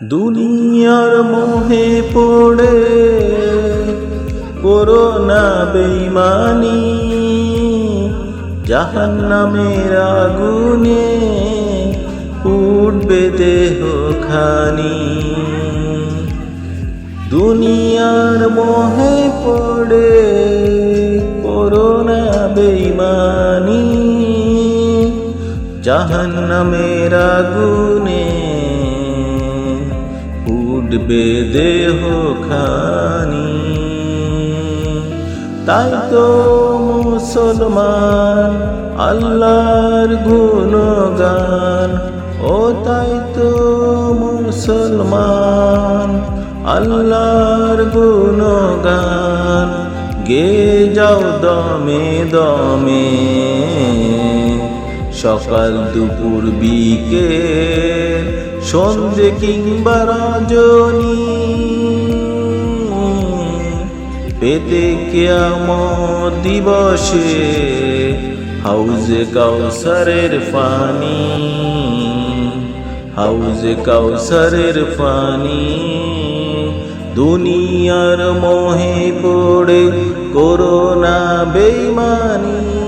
দুনিয়ার মোহে পড়ে, করোনা বেইমানি, জাহান্নামের আগুনে উঠবে দেহ খানি দুনিয়ার মোহে পড়ে, করোনা বেইমানি, জাহান্নামের আগুনে উঠবে দেহ খানি। তাই তো মুসলমান আল্লাহর গুণগান, ও তাই তো মুসলমান আল্লাহর গুণগান। গে যাও দমে দমে, সকাল দুপুর বিকেল সন্ধে কিংবা রজনী, পেতে কেয়ামত দিবসে হাউজে কাউসারের পানি হাউজে কাউসারের পানি দুনিয়ার মোহে পড়ে করোনা বেইমানি।